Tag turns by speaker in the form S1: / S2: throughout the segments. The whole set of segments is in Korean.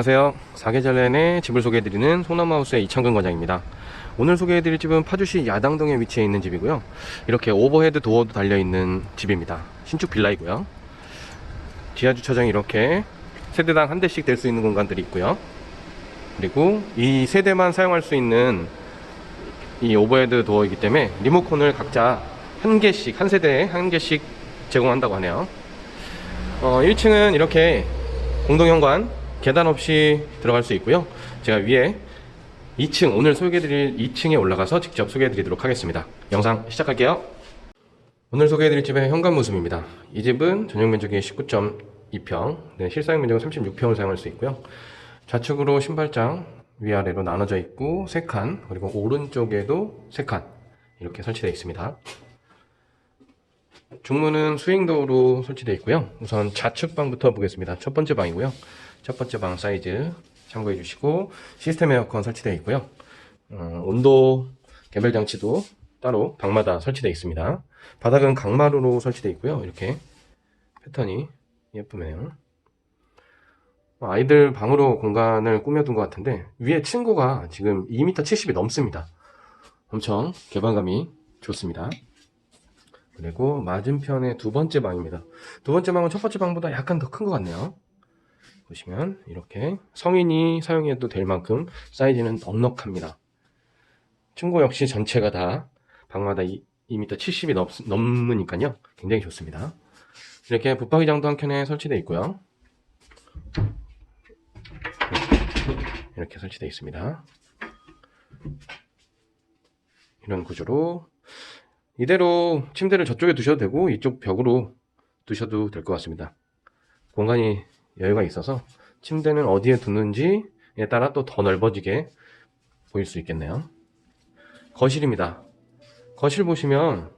S1: 안녕하세요. 사계절렌의 집을 소개해드리는 소나무하우스의 이창근 과장입니다. 오늘 소개해드릴 집은 파주시 야당동에 위치해 있는 집이고요. 이렇게 오버헤드 도어도 달려있는 집입니다. 신축 빌라이고요. 지하 주차장이 이렇게 세대당 한 대씩 될 수 있는 공간들이 있고요. 그리고 이 세대만 사용할 수 있는 이 오버헤드 도어이기 때문에 리모컨을 각자 한 개씩 한 세대에 한 개씩 제공한다고 하네요. 어, 1층은 이렇게 공동현관 계단 없이 들어갈 수 있고요. 제가 위에 2층 오늘 소개해드릴 2층에 올라가서 직접 소개해드리도록 하겠습니다. 영상 시작할게요. 오늘 소개해드릴 집의 현관 모습입니다. 이 집은 전용 면적이 19.2평, 네, 실사용 면적은 36평을 사용할 수 있고요. 좌측으로 신발장 위아래로 나눠져 있고 3칸, 그리고 오른쪽에도 3칸 이렇게 설치되어 있습니다. 중문은 스윙도어로 설치되어 있고요. 우선 좌측 방부터 보겠습니다. 첫 번째 방이고요. 첫 번째 방 사이즈 참고해 주시고 시스템 에어컨 설치되어 있고요. 어, 온도 개별 장치도 따로 방마다 설치되어 있습니다. 바닥은 강마루로 설치되어 있고요. 이렇게 패턴이 예쁘네요. 어, 아이들 방으로 공간을 꾸며둔 것 같은데 위에 층고가 지금 2m 70이 넘습니다. 엄청 개방감이 좋습니다. 그리고 맞은편에 두 번째 방입니다. 두 번째 방은 첫 번째 방보다 약간 더 큰 것 같네요. 보시면 이렇게 성인이 사용해도 될 만큼 사이즈는 넉넉합니다. 층고 역시 전체가 다 방마다 2, m 70이 넘, 넘으니까요. 굉장히 좋습니다. 이렇게 붙박이장도 한 켠에 설치되어 있고요. 이렇게 설치되어 있습니다. 이런 구조로 이대로 침대를 저쪽에 두셔도 되고 이쪽 벽으로 두셔도 될 것 같습니다. 공간이 여유가 있어서 침대는 어디에 두는지에 따라 또 더 넓어지게 보일 수 있겠네요. 거실입니다. 거실 보시면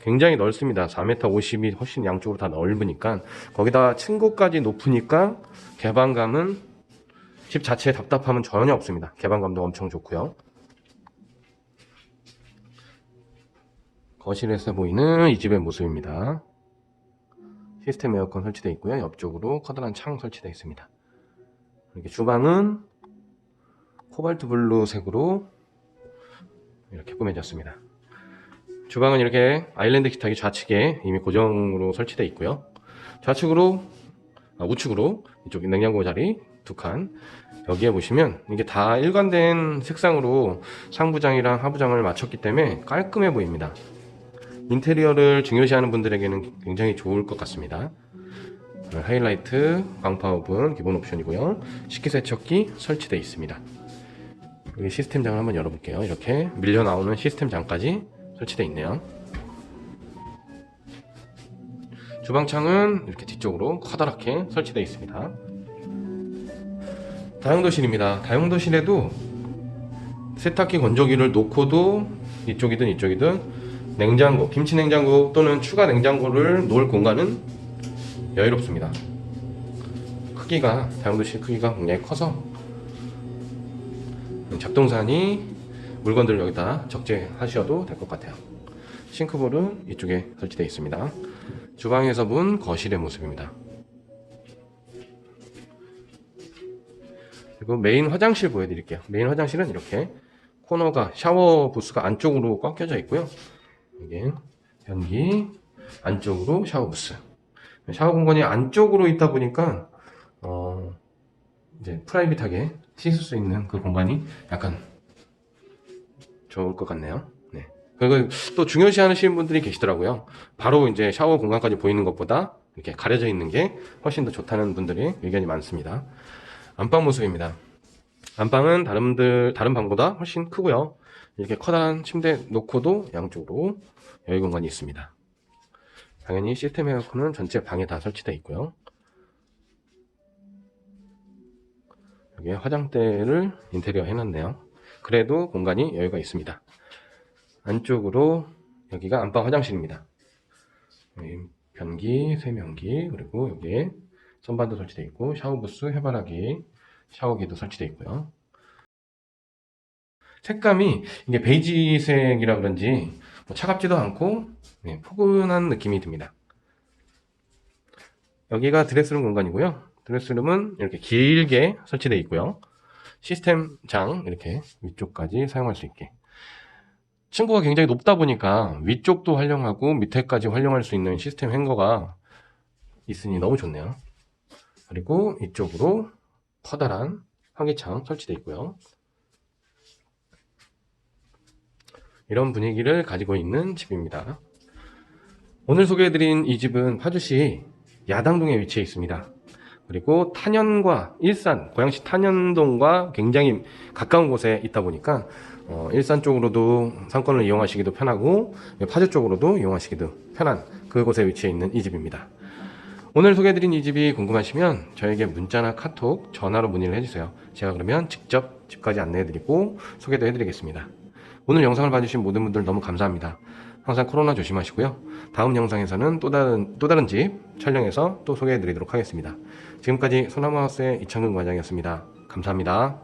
S1: 굉장히 넓습니다. 4m 50이 훨씬 양쪽으로 다 넓으니까 거기다 층고까지 높으니까 개방감은 집 자체의 답답함은 전혀 없습니다. 개방감도 엄청 좋고요. 거실에서 보이는 이 집의 모습입니다. 시스템 에어컨 설치되어 있고요. 옆쪽으로 커다란 창 설치되어 있습니다. 이렇게 주방은 코발트 블루 색으로 이렇게 꾸며졌습니다. 주방은 이렇게 아일랜드 기탁이 좌측에 이미 고정으로 설치되어 있고요. 좌측으로 아, 우측으로 이쪽 냉장고 자리 두 칸. 여기에 보시면 이게 다 일관된 색상으로 상부장이랑 하부장을 맞췄기 때문에 깔끔해 보입니다. 인테리어를 중요시하는 분들에게는 굉장히 좋을 것 같습니다. 하이라이트, 광파 오븐 기본 옵션이고요. 식기세척기 설치되어 있습니다. 여기 시스템장을 한번 열어볼게요. 이렇게 밀려 나오는 시스템장까지 설치되어 있네요. 주방창은 이렇게 뒤쪽으로 커다랗게 설치되어 있습니다. 다용도실입니다. 다용도실에도 세탁기 건조기를 놓고도 이쪽이든 이쪽이든 냉장고, 김치 냉장고 또는 추가 냉장고를 놓을 공간은 여유롭습니다. 크기가 다용도실 크기가 굉장히 커서 잡동사니 물건들을 여기다 적재하셔도 될 것 같아요. 싱크볼은 이쪽에 설치되어 있습니다. 주방에서 본 거실의 모습입니다. 그리고 메인 화장실 보여드릴게요. 메인 화장실은 이렇게 코너가 샤워 부스가 안쪽으로 꽉 껴져 있고요. 이게 변기 안쪽으로 샤워 부스. 샤워 공간이 안쪽으로 있다 보니까 어 이제 프라이빗하게 씻을 수 있는 그 공간이 약간 좋을 것 같네요. 네. 그리고 또 중요시 하시는 분들이 계시더라고요. 바로 이제 샤워 공간까지 보이는 것보다 이렇게 가려져 있는 게 훨씬 더 좋다는 분들이 의견이 많습니다. 안방 모습입니다. 안방은 다른 분들 다른 방보다 훨씬 크고요. 이렇게 커다란 침대 놓고도 양쪽으로 여유 공간이 있습니다. 당연히 시스템 에어컨은 전체 방에 다 설치되어 있고요. 여기에 화장대를 인테리어 해놨네요. 그래도 공간이 여유가 있습니다. 안쪽으로 여기가 안방 화장실입니다. 변기, 세면기, 그리고 여기에 선반도 설치되어 있고 샤워부스, 해바라기, 샤워기도 설치되어 있고요. 색감이 이게 베이지색이라 그런지 뭐 차갑지도 않고 네, 포근한 느낌이 듭니다. 여기가 드레스룸 공간이고요. 드레스룸은 이렇게 길게 설치되어 있고요. 시스템 장 이렇게 위쪽까지 사용할 수 있게. 층고가 굉장히 높다 보니까 위쪽도 활용하고 밑에까지 활용할 수 있는 시스템 행거가 있으니 너무 좋네요. 그리고 이쪽으로 커다란 환기창 설치되어 있고요. 이런 분위기를 가지고 있는 집입니다. 오늘 소개해드린 이 집은 파주시 야당동에 위치해 있습니다. 그리고 탄현과 일산, 고양시 탄현동과 굉장히 가까운 곳에 있다 보니까 어, 일산 쪽으로도 상권을 이용하시기도 편하고 파주 쪽으로도 이용하시기도 편한 그곳에 위치해 있는 이 집입니다. 오늘 소개해드린 이 집이 궁금하시면 저에게 문자나 카톡, 전화로 문의를 해주세요. 제가 그러면 직접 집까지 안내해드리고 소개도 해드리겠습니다. 오늘 영상을 봐주신 모든 분들 너무 감사합니다. 항상 코로나 조심하시고요. 다음 영상에서는 또 다른, 또 다른 집 촬영해서 또 소개해 드리도록 하겠습니다. 지금까지 소나무하우스의 이창근 과장이었습니다. 감사합니다.